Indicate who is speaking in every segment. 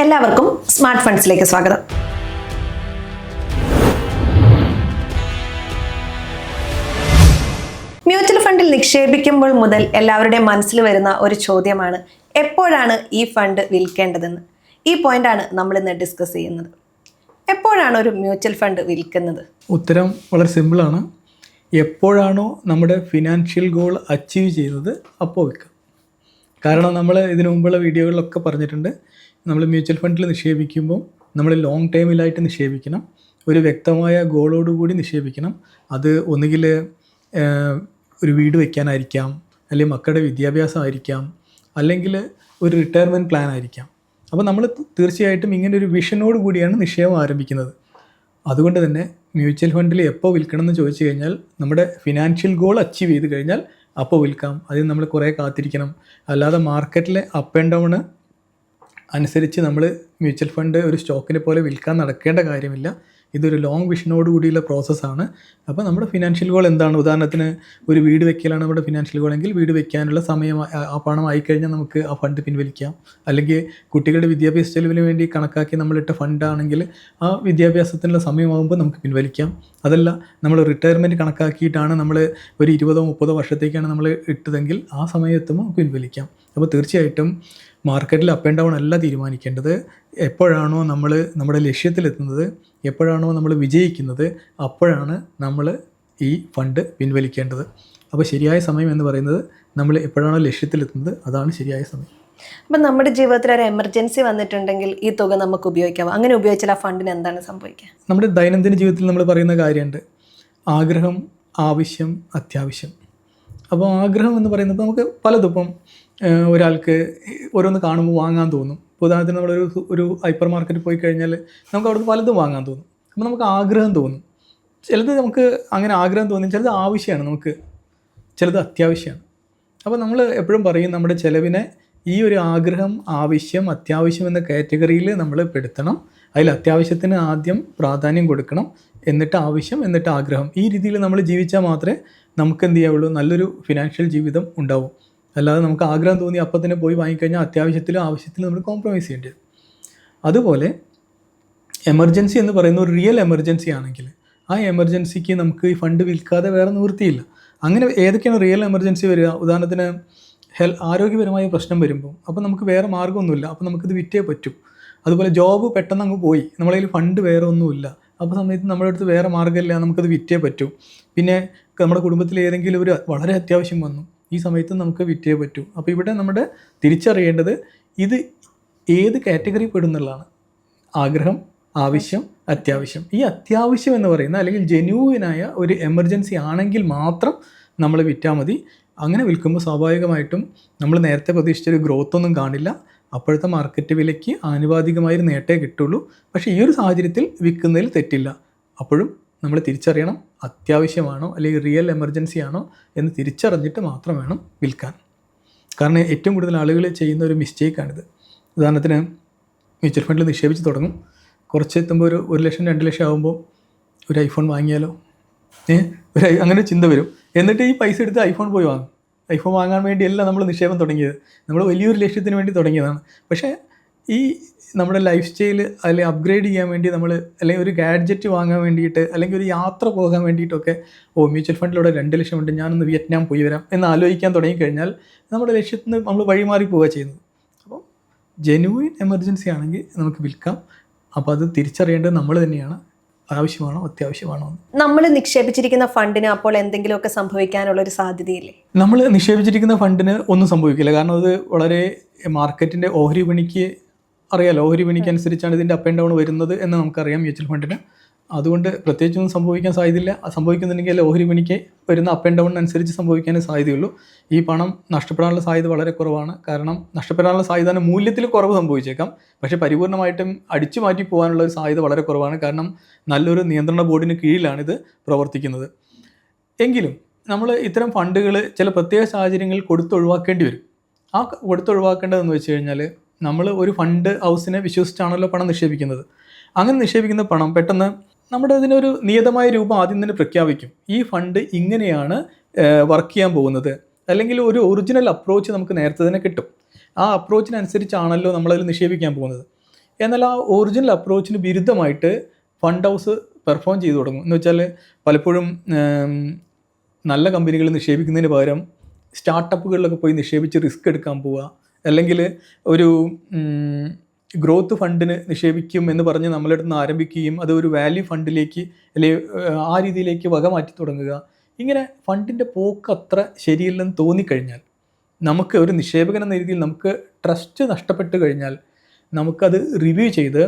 Speaker 1: എല്ലാവർക്കും സ്മാർട്ട് ഫണ്ട്സിലേക്ക് സ്വാഗതം. മ്യൂച്വൽ ഫണ്ടിൽ നിക്ഷേപിക്കുമ്പോൾ മുതൽ എല്ലാവരുടെയും മനസ്സിൽ വരുന്ന ഒരു ചോദ്യമാണ് എപ്പോഴാണ് ഈ ഫണ്ട് വിൽക്കേണ്ടതെന്ന്? ഈ പോയിന്റാണ് നമ്മൾ ഇന്ന് ഡിസ്കസ് ചെയ്യുന്നത്. എപ്പോഴാണ് ഒരു മ്യൂച്വൽ ഫണ്ട് വിൽക്കുന്നത്?
Speaker 2: ഉത്തരം വളരെ സിമ്പിളാണ് എപ്പോഴാണോ നമ്മുടെ ഫിനാൻഷ്യൽ ഗോൾ അച്ചീവ് ചെയ്യുന്നത് അപ്പോൾ വിൽക്കാം. കാരണം നമ്മൾ ഇതിനു മുമ്പുള്ള വീഡിയോകളിലൊക്കെ പറഞ്ഞിട്ടുണ്ട് നമ്മൾ മ്യൂച്വൽ ഫണ്ടിൽ നിക്ഷേപിക്കുമ്പോൾ നമ്മൾ ലോങ് ടൈമിലായിട്ട് നിക്ഷേപിക്കണം. ഒരു വ്യക്തമായ ഗോളോടുകൂടി നിക്ഷേപിക്കണം. അത് ഒന്നുകിൽ ഒരു വീട് വയ്ക്കാനായിരിക്കാം അല്ലെങ്കിൽ മക്കളുടെ വിദ്യാഭ്യാസമായിരിക്കാം അല്ലെങ്കിൽ ഒരു റിട്ടയർമെന്റ് പ്ലാൻ ആയിരിക്കാം. അപ്പോൾ നമ്മൾ തീർച്ചയായിട്ടും ഇങ്ങനെ ഒരു വിഷനോട് കൂടിയാണ് നിക്ഷേപം ആരംഭിക്കുന്നത്. അതുകൊണ്ട് തന്നെ മ്യൂച്വൽ ഫണ്ടിൽ എപ്പോൾ വിൽക്കണം എന്ന് ചോദിച്ചു കഴിഞ്ഞാൽ നമ്മുടെ ഫിനാൻഷ്യൽ ഗോൾ അച്ചീവ് ചെയ്ത് കഴിഞ്ഞാൽ അപ്പോൾ വിൽക്കാം. അതിന് നമ്മൾ കുറേ കാത്തിരിക്കണം. അല്ലാതെ മാർക്കറ്റിലെ അപ്പ് ആൻഡ് ഡൗൺ അനുസരിച്ച് നമ്മൾ മ്യൂച്വൽ ഫണ്ട് ഒരു സ്റ്റോക്കിനെ പോലെ വിൽക്കാൻ നടക്കേണ്ട കാര്യമില്ല. ഇതൊരു ലോങ് വിഷനോട് കൂടിയുള്ള പ്രോസസ്സാണ് അപ്പോൾ നമ്മുടെ ഫിനാൻഷ്യൽ ഗോൾ എന്താണ്? ഉദാഹരണത്തിന് ഒരു വീട് വെക്കലാണ് നമ്മുടെ ഫിനാൻഷ്യൽ ഗോൾ എങ്കിൽ വീട് വെക്കാനുള്ള സമയം ആ- പണം ആയിക്കഴിഞ്ഞാൽ നമുക്ക് ആ ഫണ്ട് പിൻവലിക്കാം. അല്ലെങ്കിൽ കുട്ടികളുടെ വിദ്യാഭ്യാസ ചെലവിന് വേണ്ടി കണക്കാക്കി നമ്മളിട്ട ഫണ്ടാണെങ്കിൽ ആ വിദ്യാഭ്യാസത്തിനുള്ള സമയമാകുമ്പോൾ നമുക്ക് പിൻവലിക്കാം. അതല്ല നമ്മൾ റിട്ടയർമെന്റ് കണക്കാക്കിയിട്ടാണ് നമ്മൾ ഒരു ഇരുപതോ മുപ്പതോ വർഷത്തേക്കാണ് നമ്മൾ ഇട്ടതെങ്കിൽ ആ സമയത്തുമ്പോൾ പിൻവലിക്കാം. അപ്പോൾ തീർച്ചയായിട്ടും മാർക്കറ്റിൽ അപ്പ് ആൻഡ് ഡൗൺ അല്ല തീരുമാനിക്കേണ്ടത്. എപ്പോഴാണോ നമ്മൾ നമ്മുടെ ലക്ഷ്യത്തിലെത്തുന്നത് എപ്പോഴാണോ നമ്മൾ വിജയിക്കുന്നത് അപ്പോഴാണ് നമ്മൾ ഈ ഫണ്ട് പിൻവലിക്കേണ്ടത്. അപ്പോൾ ശരിയായ സമയം എന്ന് പറയുന്നത് നമ്മൾ എപ്പോഴാണോ ലക്ഷ്യത്തിലെത്തുന്നത് അതാണ് ശരിയായ സമയം.
Speaker 1: അപ്പം നമ്മുടെ ജീവിതത്തിൽ ഒരു എമർജൻസി വന്നിട്ടുണ്ടെങ്കിൽ ഈ തുക നമുക്ക് ഉപയോഗിക്കാം. അങ്ങനെ ഉപയോഗിച്ചാൽ ആ ഫണ്ടിന് എന്താണ് സംഭവിക്കുക?
Speaker 2: നമ്മുടെ ദൈനംദിന ജീവിതത്തിൽ നമ്മൾ പറയുന്ന കാര്യമുണ്ട്. ആഗ്രഹം ആവശ്യം അത്യാവശ്യം. അപ്പോൾ ആഗ്രഹം എന്ന് പറയുന്നത് നമുക്ക് പലതും. ഇപ്പം ഒരാൾക്ക് ഓരോന്ന് കാണുമ്പോൾ വാങ്ങാൻ തോന്നും. ഇപ്പോൾ ഉദാഹരണത്തിന് നമ്മളൊരു ഒരു ഹൈപ്പർ മാർക്കറ്റിൽ പോയി കഴിഞ്ഞാൽ നമുക്ക് അവിടുന്ന് പലതും വാങ്ങാൻ തോന്നും. അപ്പോൾ നമുക്ക് ആഗ്രഹം തോന്നും. ചിലത് നമുക്ക് അങ്ങനെ ആഗ്രഹം തോന്നും. ചിലത് ആവശ്യമാണ് നമുക്ക്. ചിലത് അത്യാവശ്യമാണ്. അപ്പോൾ നമ്മൾ എപ്പോഴും പറയും നമ്മുടെ ചിലവിനെ ഈ ഒരു ആഗ്രഹം ആവശ്യം അത്യാവശ്യം എന്ന കാറ്റഗറിയിൽ നമ്മൾ പെടുത്തണം. അതിൽ അത്യാവശ്യത്തിന് ആദ്യം പ്രാധാന്യം കൊടുക്കണം. എന്നിട്ട് ആവശ്യം എന്നിട്ട് ആഗ്രഹം. ഈ രീതിയിൽ നമ്മൾ ജീവിച്ചാൽ മാത്രമേ നമുക്ക് എന്ത് ചെയ്യാവുള്ളൂ? നല്ലൊരു ഫിനാൻഷ്യൽ ജീവിതം ഉണ്ടാവും. അല്ലാതെ നമുക്ക് ആഗ്രഹം തോന്നി അപ്പം തന്നെ പോയി വാങ്ങിക്കഴിഞ്ഞാൽ അത്യാവശ്യത്തിലും ആവശ്യത്തിലും നമ്മൾ കോംപ്രമൈസ് ചെയ്യേണ്ടി വരും. അതുപോലെ എമർജൻസി എന്ന് പറയുന്ന ഒരു റിയൽ എമർജൻസി ആണെങ്കിൽ ആ എമർജൻസിക്ക് നമുക്ക് ഈ ഫണ്ട് വിൽക്കാതെ വേറെ നിവൃത്തിയില്ല. അങ്ങനെ ഏതൊക്കെയാണ് റിയൽ എമർജൻസി വരിക? ഉദാഹരണത്തിന് ഹെൽ ആരോഗ്യപരമായ പ്രശ്നം വരുമ്പോൾ അപ്പോൾ നമുക്ക് വേറെ മാർഗമൊന്നുമില്ല. അപ്പോൾ നമുക്കിത് വിറ്റേ പറ്റും. അതുപോലെ ജോബ് പെട്ടെന്ന് അങ്ങ് പോയി. നമ്മളതിൽ ഫണ്ട് വേറെ ഒന്നുമില്ല. അപ്പോൾ സമയത്ത് നമ്മുടെ അടുത്ത് വേറെ മാർഗമില്ല. നമുക്കത് വിറ്റേ പറ്റൂ. പിന്നെ നമ്മുടെ കുടുംബത്തിൽ ഏതെങ്കിലും ഒരു വളരെ അത്യാവശ്യം വന്നു. ഈ സമയത്ത് നമുക്ക് വിറ്റേ പറ്റൂ. അപ്പോൾ ഇവിടെ നമ്മുടെ തിരിച്ചറിയേണ്ടത് ഇത് ഏത് കാറ്റഗറി പെടുന്നുള്ളതാണ്. ആഗ്രഹം ആവശ്യം അത്യാവശ്യം. ഈ അത്യാവശ്യം എന്ന് പറയുന്ന അല്ലെങ്കിൽ ജെന്യൂവിനായ ഒരു എമർജൻസി ആണെങ്കിൽ മാത്രം നമ്മൾ വിറ്റാൽ മതി. അങ്ങനെ വിൽക്കുമ്പോൾ സ്വാഭാവികമായിട്ടും നമ്മൾ നേരത്തെ പ്രതീക്ഷിച്ചൊരു ഗ്രോത്ത് ഒന്നും കാണില്ല. അപ്പോഴത്തെ മാർക്കറ്റ് വിലയ്ക്ക് ആനുപാതികമായൊരു നേട്ടേ കിട്ടുള്ളൂ. പക്ഷേ ഈ ഒരു സാഹചര്യത്തിൽ വിൽക്കുന്നതിൽ തെറ്റില്ല. അപ്പോഴും നമ്മൾ തിരിച്ചറിയണം. അത്യാവശ്യമാണോ അല്ലെങ്കിൽ റിയൽ എമർജൻസി ആണോ എന്ന് തിരിച്ചറിഞ്ഞിട്ട് മാത്രം വേണം വിൽക്കാൻ. കാരണം ഏറ്റവും കൂടുതൽ ആളുകൾ ചെയ്യുന്ന ഒരു മിസ്റ്റേക്കാണിത് ഉദാഹരണത്തിന് മ്യൂച്വൽ ഫണ്ടിൽ നിക്ഷേപിച്ച് തുടങ്ങും. കുറച്ച് എത്തുമ്പോൾ ഒരു ഒരു ലക്ഷം രണ്ട് ലക്ഷം ആകുമ്പോൾ ഒരു ഐഫോൺ വാങ്ങിയാലോ? ഒരു അങ്ങനെ ചിന്ത വരും. എന്നിട്ട് ഈ പൈസ എടുത്ത് ഐഫോൺ പോയി വാങ്ങും. ഐഫോൺ വാങ്ങാൻ വേണ്ടിയല്ല നമ്മൾ നിക്ഷേപം തുടങ്ങിയത്. നമ്മൾ വലിയൊരു ലക്ഷ്യത്തിന് വേണ്ടി തുടങ്ങിയതാണ്. പക്ഷേ ഈ നമ്മുടെ ലൈഫ് സ്റ്റൈൽ അല്ലെങ്കിൽ അപ്ഗ്രേഡ് ചെയ്യാൻ വേണ്ടി നമ്മൾ അല്ലെങ്കിൽ ഒരു ഗാഡ്ജറ്റ് വാങ്ങാൻ വേണ്ടിയിട്ട് അല്ലെങ്കിൽ ഒരു യാത്ര പോകാൻ വേണ്ടിയിട്ടൊക്കെ ഓ മ്യൂച്വൽ ഫണ്ടിലൂടെ രണ്ട് ലക്ഷം ഉണ്ട് ഞാനൊന്ന് വിയറ്റ്നാം പോയി വരാം എന്ന് ആലോചിക്കാൻ തുടങ്ങിക്കഴിഞ്ഞാൽ നമ്മുടെ ലക്ഷ്യത്തിൽ നിന്ന് നമ്മൾ വഴിമാറി പോവുക ചെയ്യുന്നത്. അപ്പം ജെനുവിൻ എമർജൻസി ആണെങ്കിൽ നമുക്ക് വിൽക്കാം. അപ്പോൾ അത് തിരിച്ചറിയേണ്ടത് നമ്മൾ തന്നെയാണ്. ആവശ്യമാണോ അത്യാവശ്യമാണോ
Speaker 1: നമ്മൾ നിക്ഷേപിച്ചിരിക്കുന്ന ഫണ്ടിന് അപ്പോൾ എന്തെങ്കിലുമൊക്കെ സംഭവിക്കാനുള്ള ഒരു സാധ്യതയില്ലേ?
Speaker 2: നമ്മൾ നിക്ഷേപിച്ചിരിക്കുന്ന ഫണ്ടിന് ഒന്നും സംഭവിക്കില്ല. കാരണം അത് വളരെ മാർക്കറ്റിന്റെ ഓഹരി വിപണിക്ക് അറിയാലോ ലോഹരി വിപണിക്ക് അനുസരിച്ചാണ് ഇതിന്റെ അപ്പ് ആൻഡ് ഡൗൺ വരുന്നത് എന്ന് നമുക്കറിയാം മ്യൂച്വൽ ഫണ്ടിന് അതുകൊണ്ട് പ്രത്യേകിച്ചൊന്നും സംഭവിക്കാൻ സാധ്യതയില്ല. സംഭവിക്കുന്നുണ്ടെങ്കിൽ ഓഹരി വിപണിക്ക് വരുന്ന അപ്പ് ആൻഡ് ഡൗൺ അനുസരിച്ച് സംഭവിക്കാനേ സാധ്യതയുള്ളൂ. ഈ പണം നഷ്ടപ്പെടാനുള്ള സാധ്യത വളരെ കുറവാണ്. കാരണം നഷ്ടപ്പെടാനുള്ള സാധ്യത മൂല്യത്തിൽ കുറവ് സംഭവിച്ചേക്കാം. പക്ഷേ പരിപൂർണമായിട്ടും അടിച്ചു മാറ്റി പോകാനുള്ള ഒരു സാധ്യത വളരെ കുറവാണ്. കാരണം നല്ലൊരു നിയന്ത്രണ ബോർഡിന് കീഴിലാണിത് പ്രവർത്തിക്കുന്നത്. എങ്കിലും നമ്മൾ ഇത്തരം ഫണ്ടുകൾ ചില പ്രത്യേക സാഹചര്യങ്ങളിൽ കൊടുത്തൊഴിവാക്കേണ്ടി വരും. ആ കൊടുത്തൊഴിവാക്കേണ്ടതെന്ന് വെച്ച് കഴിഞ്ഞാൽ നമ്മൾ ഒരു ഫണ്ട് ഹൗസിനെ വിശ്വസിച്ചാണല്ലോ പണം നിക്ഷേപിക്കുന്നത്. അങ്ങനെ നിക്ഷേപിക്കുന്ന പണം പെട്ടെന്ന് നമ്മുടെ അതിനൊരു നിയതമായ രൂപം ആദ്യം തന്നെ പ്രഖ്യാപിക്കും. ഈ ഫണ്ട് ഇങ്ങനെയാണ് വർക്ക് ചെയ്യാൻ പോകുന്നത്. അല്ലെങ്കിൽ ഒരു ഒറിജിനൽ അപ്രോച്ച് നമുക്ക് നേരത്തെ തന്നെ കിട്ടും. ആ അപ്രോച്ചിനനുസരിച്ചാണല്ലോ നമ്മളതിൽ നിക്ഷേപിക്കാൻ പോകുന്നത്. എന്നാൽ ആ ഒറിജിനൽ അപ്രോച്ചിന് വിരുദ്ധമായിട്ട് ഫണ്ട് ഹൗസ് പെർഫോം ചെയ്തു തുടങ്ങും. എന്ന് വെച്ചാൽ പലപ്പോഴും നല്ല കമ്പനികളിൽ നിക്ഷേപിക്കുന്നതിന് പകരം സ്റ്റാർട്ടപ്പുകളിലൊക്കെ പോയി നിക്ഷേപിച്ച് റിസ്ക് എടുക്കാൻ പോവുക. അല്ലെങ്കിൽ ഒരു ഗ്രോത്ത് ഫണ്ടിന് നിക്ഷേപിക്കും എന്ന് പറഞ്ഞ് നമ്മളെ അടുത്ത് നിന്ന് ആരംഭിക്കുകയും അത് ഒരു വാല്യൂ ഫണ്ടിലേക്ക് അല്ലെങ്കിൽ ആ രീതിയിലേക്ക് വക മാറ്റി തുടങ്ങുക. ഇങ്ങനെ ഫണ്ടിന്റെ പോക്ക് അത്ര ശരിയില്ലെന്ന് തോന്നിക്കഴിഞ്ഞാൽ നമുക്ക് ഒരു നിക്ഷേപകൻ എന്ന രീതിയിൽ നമുക്ക് ട്രസ്റ്റ് നഷ്ടപ്പെട്ട് കഴിഞ്ഞാൽ നമുക്കത് റിവ്യൂ ചെയ്ത്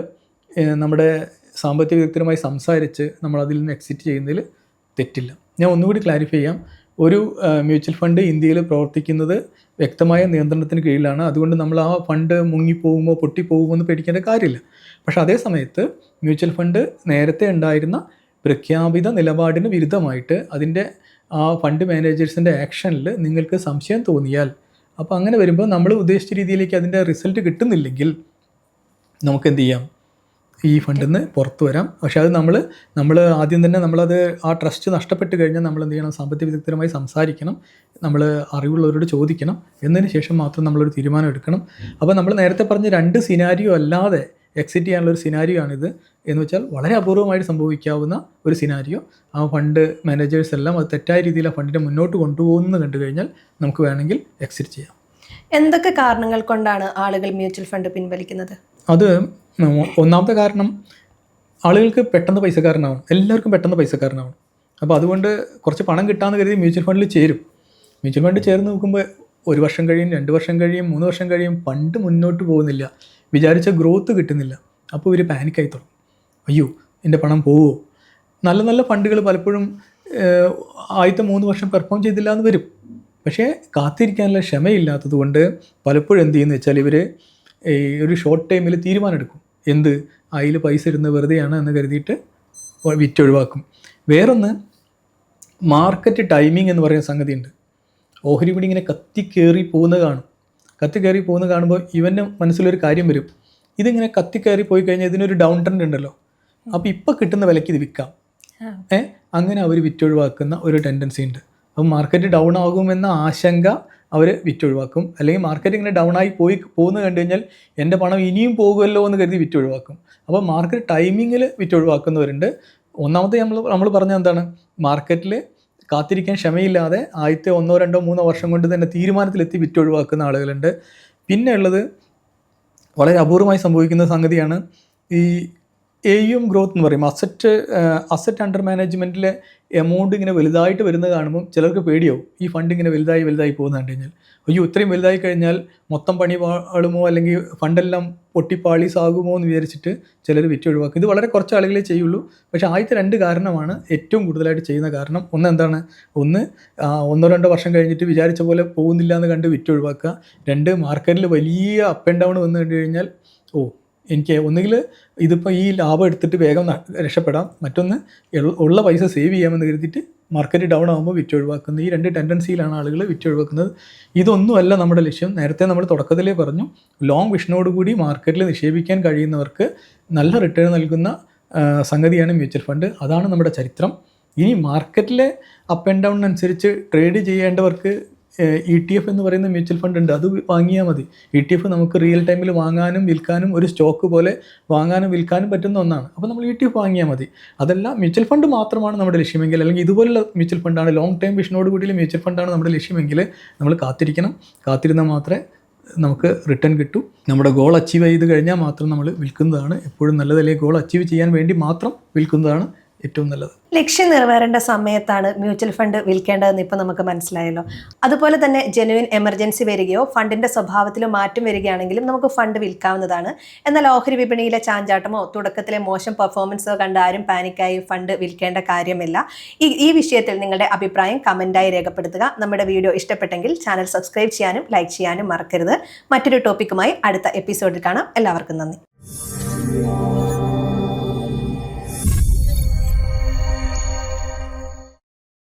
Speaker 2: നമ്മുടെ സാമ്പത്തിക വിദഗ്ധരുമായി സംസാരിച്ച് നമ്മൾ അതിൽ നിന്ന് എക്സിറ്റ് ചെയ്യുന്നതിൽ തെറ്റില്ല. ഞാൻ ഒന്നുകൂടി ക്ലാരിഫൈ ചെയ്യാം. ഒരു മ്യൂച്വൽ ഫണ്ട് ഇന്ത്യയിൽ പ്രവർത്തിക്കുന്നത് വ്യക്തമായ നിയന്ത്രണത്തിന് കീഴിലാണ്. അതുകൊണ്ട് നമ്മൾ ആ ഫണ്ട് മുങ്ങിപ്പോകുമോ പൊട്ടിപ്പോകുമോ എന്ന് പേടിക്കേണ്ട കാര്യമില്ല. പക്ഷെ അതേ സമയത്ത് മ്യൂച്വൽ ഫണ്ട് നേരത്തെ ഉണ്ടായിരുന്ന പ്രഖ്യാപിത നിലപാടിന് വിരുദ്ധമായിട്ട് അതിന്റെ ആ ഫണ്ട് മാനേജേഴ്സിന്റെ ആക്ഷനിൽ നിങ്ങൾക്ക് സംശയം തോന്നിയാൽ അപ്പോൾ അങ്ങനെ വരുമ്പോൾ നമ്മൾ ഉദ്ദേശിച്ച രീതിയിലേക്ക് അതിന്റെ റിസൾട്ട് കിട്ടുന്നില്ലെങ്കിൽ നമുക്ക് എന്ത് ചെയ്യാം? ഈ ഫണ്ടിൽ നിന്ന് പുറത്തു വരാം. പക്ഷെ അത് നമ്മൾ നമ്മൾ ആദ്യം തന്നെ നമ്മളത് ആ ട്രസ്റ്റ് നഷ്ടപ്പെട്ട് കഴിഞ്ഞാൽ നമ്മൾ എന്ത് ചെയ്യണം? സാമ്പത്തിക വിദഗ്ധരുമായി സംസാരിക്കണം. നമ്മൾ അറിവുള്ളവരോട് ചോദിക്കണം. എന്നതിന് ശേഷം മാത്രം നമ്മളൊരു തീരുമാനം എടുക്കണം. അപ്പോൾ നമ്മൾ നേരത്തെ പറഞ്ഞ രണ്ട് സിനാരിയോ അല്ലാതെ എക്സിറ്റ് ചെയ്യാനുള്ള ഒരു സിനാരിയോ ആണിത്. എന്ന് വെച്ചാൽ വളരെ അപൂർവമായിട്ട് സംഭവിക്കാവുന്ന ഒരു സിനാരിയോ ആ ഫണ്ട് മാനേജേഴ്സ് എല്ലാം അത് തെറ്റായ രീതിയിൽ ആ ഫണ്ടിനെ മുന്നോട്ട് കൊണ്ടുപോകുന്നു കണ്ടു കഴിഞ്ഞാൽ നമുക്ക് വേണമെങ്കിൽ എക്സിറ്റ് ചെയ്യാം.
Speaker 1: എന്തൊക്കെ കാരണങ്ങൾ കൊണ്ടാണ് ആളുകൾ മ്യൂച്വൽ ഫണ്ട് പിൻവലിക്കുന്നത്?
Speaker 2: അത് ഒന്നാമത്തെ കാരണം ആളുകൾക്ക് പെട്ടെന്ന് പൈസക്കാരനാവും. എല്ലാവർക്കും പെട്ടെന്ന് പൈസക്കാരനാവും. അപ്പോൾ അതുകൊണ്ട് കുറച്ച് പണം കിട്ടാമെന്ന് കരുതി മ്യൂച്വൽ ഫണ്ടിൽ ചേരും. മ്യൂച്വൽ ഫണ്ട് ചേർന്ന് നോക്കുമ്പോൾ ഒരു വർഷം കഴിയും രണ്ട് വർഷം കഴിയും മൂന്ന് വർഷം കഴിയും പണ്ട് മുന്നോട്ട് പോകുന്നില്ല. വിചാരിച്ച ഗ്രോത്ത് കിട്ടുന്നില്ല. അപ്പോൾ ഇവർ പാനിക്കായി തുടങ്ങും. അയ്യോ എന്റെ പണം പോവോ? നല്ല നല്ല ഫണ്ടുകൾ പലപ്പോഴും ആദ്യത്തെ മൂന്ന് വർഷം പെർഫോം ചെയ്തില്ല എന്ന് വരും. പക്ഷേ കാത്തിരിക്കാനുള്ള ക്ഷമയില്ലാത്തത് കൊണ്ട് പലപ്പോഴും എന്ത് ചെയ്യുന്നു വെച്ചാൽ ഇവർ ഒരു ഷോർട്ട് ടൈമിൽ തീരുമാനം എടുക്കും. എന്ത്? അതിൽ പൈസ ഇരുന്ന് വെറുതെയാണ് എന്ന് കരുതിയിട്ട് വിറ്റൊഴിവാക്കും. വേറൊന്ന് മാർക്കറ്റ് ടൈമിംഗ് എന്ന് പറയുന്ന സംഗതിയുണ്ട്. ഓഹരി വിപണി ഇങ്ങനെ കത്തി കയറി പോകുന്നത് കാണും. കത്തി കയറി പോകുന്നത് കാണുമ്പോൾ ഇവന്റെ മനസ്സിലൊരു കാര്യം വരും. ഇതിങ്ങനെ കത്തി കയറി പോയി കഴിഞ്ഞാൽ ഇതിനൊരു ഡൗൺ ട്രെൻഡ് ഉണ്ടല്ലോ. അപ്പോൾ ഇപ്പോൾ കിട്ടുന്ന വിലയ്ക്ക് ഇത് വിൽക്കാം. ഏ? അങ്ങനെ അവർ വിറ്റൊഴിവാക്കുന്ന ഒരു ടെൻഡൻസി ഉണ്ട്. അപ്പം മാർക്കറ്റ് ഡൗൺ ആകുമെന്ന ആശങ്ക അവർ വിറ്റൊഴിവാക്കും. അല്ലെങ്കിൽ മാർക്കറ്റ് ഇങ്ങനെ ഡൗൺ ആയി പോയി പോകുന്നത് കണ്ടു കഴിഞ്ഞാൽ എന്റെ പണം ഇനിയും പോകുമല്ലോ എന്ന് കരുതി വിറ്റൊഴിവാക്കും. അപ്പോൾ മാർക്കറ്റ് ടൈമിങ്ങിൽ വിറ്റൊഴിവാക്കുന്നവരുണ്ട്. ഒന്നാമത്തെ നമ്മൾ നമ്മൾ പറഞ്ഞ എന്താണ്? മാർക്കറ്റിൽ കാത്തിരിക്കാൻ ക്ഷമയില്ലാതെ ആദ്യത്തെ ഒന്നോ രണ്ടോ മൂന്നോ വർഷം കൊണ്ട് തന്നെ തീരുമാനത്തിലെത്തി വിറ്റൊഴിവാക്കുന്ന ആളുകളുണ്ട്. പിന്നെ ഉള്ളത് വളരെ അപൂർവമായി സംഭവിക്കുന്ന സംഗതിയാണ് ഈ എ യു ഗ്രോത്ത് എന്ന് പറയും. അസറ്റ് അസറ്റ് അണ്ടർ മാനേജ്മെന്റിലെ എമൗണ്ട് ഇങ്ങനെ വലുതായിട്ട് വരുന്നത് കാണുമ്പോൾ ചിലർക്ക് പേടിയാവും. ഈ ഫണ്ട് ഇങ്ങനെ വലുതായി വലുതായി പോകുന്നത് കണ്ടു കഴിഞ്ഞാൽ. അയ്യോ ഇത്രയും വലുതായി കഴിഞ്ഞാൽ മൊത്തം പണി പാളുമോ അല്ലെങ്കിൽ ഫണ്ടെല്ലാം പൊട്ടിപ്പാളീസാകുമോ എന്ന് വിചാരിച്ചിട്ട് ചിലർ വിറ്റ് ഒഴിവാക്കും. ഇത് വളരെ കുറച്ച് ആളുകളെ ചെയ്യുള്ളൂ. പക്ഷേ ആദ്യത്തെ രണ്ട് കാരണമാണ് ഏറ്റവും കൂടുതലായിട്ട് ചെയ്യുന്ന കാരണം. ഒന്ന് എന്താണ്? ഒന്ന് ഒന്നോ രണ്ടോ വർഷം കഴിഞ്ഞിട്ട് വിചാരിച്ച പോലെ പോകുന്നില്ല എന്ന് കണ്ട് വിറ്റ് ഒഴിവാക്കുക. രണ്ട് മാർക്കറ്റിൽ വലിയ അപ്പ് ആൻഡ് ഡൗൺ വന്നു കഴിഞ്ഞാൽ ഓ എനിക്ക് ഒന്നുകിൽ ഇതിപ്പോൾ ഈ ലാഭം എടുത്തിട്ട് വേഗം രക്ഷപ്പെടാം. മറ്റൊന്ന് ഉള്ള പൈസ സേവ് ചെയ്യാമെന്ന് കരുതിയിട്ട് മാർക്കറ്റ് ഡൗൺ ആകുമ്പോൾ വിറ്റൊഴിവാക്കുന്നത് ഈ രണ്ട് ടെൻഡൻസിയിലാണ് ആളുകൾ വിറ്റൊഴിവാക്കുന്നത്. ഇതൊന്നുമല്ല നമ്മുടെ ലക്ഷ്യം. നേരത്തെ നമ്മൾ തുടക്കത്തിലേ പറഞ്ഞു ലോങ് വിഷനോടുകൂടി മാർക്കറ്റിൽ നിക്ഷേപിക്കാൻ കഴിയുന്നവർക്ക് നല്ല റിട്ടേൺ നൽകുന്ന സംഗതിയാണ് മ്യൂച്വൽ ഫണ്ട് അതാണ് നമ്മുടെ ചരിത്രം. ഇനി മാർക്കറ്റിലെ അപ്പ് ആൻഡ് ഡൗൺ അനുസരിച്ച് ട്രേഡ് ചെയ്യേണ്ടവർക്ക് ഇ ടി എഫ് എന്ന് പറയുന്ന മ്യൂച്വൽ ഫണ്ട് ഉണ്ട്. അത് വാങ്ങിയാൽ മതി. ഇ ടി എഫ് നമുക്ക് റിയൽ ടൈമിൽ വാങ്ങാനും വിൽക്കാനും ഒരു സ്റ്റോക്ക് പോലെ വാങ്ങാനും വിൽക്കാനും പറ്റുന്ന ഒന്നാണ്. അപ്പോൾ നമ്മൾ ഇ ടി എഫ് വാങ്ങിയാൽ മതി. അതല്ല മ്യൂച്വൽ ഫണ്ട് മാത്രമാണ് നമ്മുടെ ലക്ഷ്യമെങ്കിൽ അല്ലെങ്കിൽ ഇതുപോലുള്ള മ്യൂച്വൽ ഫണ്ടാണ് ലോങ് ടൈം വിഷനോട് കൂടിയുള്ള മ്യൂച്വൽ ഫണ്ടാണ് നമ്മുടെ ലക്ഷ്യമെങ്കിൽ നമ്മൾ കാത്തിരിക്കണം. കാത്തിരുന്നാൽ മാത്രമേ നമുക്ക് റിട്ടേൺ കിട്ടൂ. നമ്മുടെ ഗോൾ അച്ചീവ് ചെയ്ത് കഴിഞ്ഞാൽ മാത്രം നമ്മൾ വിൽക്കുന്നതാണ്. എപ്പോഴും നല്ലതല്ലേ ഗോൾ അച്ചീവ് ചെയ്യാൻ വേണ്ടി മാത്രം വിൽക്കുന്നതാണ്. ഏറ്റവും നല്ലത്.
Speaker 1: ലക്ഷ്യം നിറവേറേണ്ട സമയത്താണ് മ്യൂച്വൽ ഫണ്ട് വിൽക്കേണ്ടതെന്ന് ഇപ്പോൾ നമുക്ക് മനസ്സിലായല്ലോ. അതുപോലെ തന്നെ ജെനുവിൻ എമർജൻസി വരികയോ ഫണ്ടിന്റെ സ്വഭാവത്തിലോ മാറ്റം വരികയാണെങ്കിലും നമുക്ക് ഫണ്ട് വിൽക്കാവുന്നതാണ്. എന്നാൽ ഓഹരി വിപണിയിലെ ചാഞ്ചാട്ടമോ തുടക്കത്തിലെ മോശം പെർഫോമൻസോ കണ്ട് ആരും പാനിക്കായി ഫണ്ട് വിൽക്കേണ്ട കാര്യമില്ല. ഈ ഈ വിഷയത്തിൽ നിങ്ങളുടെ അഭിപ്രായം കമന്റായി രേഖപ്പെടുത്തുക. നമ്മുടെ വീഡിയോ ഇഷ്ടപ്പെട്ടെങ്കിൽ ചാനൽ സബ്സ്ക്രൈബ് ചെയ്യാനും ലൈക്ക് ചെയ്യാനും മറക്കരുത്. മറ്റൊരു ടോപ്പിക്കുമായി അടുത്ത എപ്പിസോഡിൽ കാണാം. എല്ലാവർക്കും നന്ദി.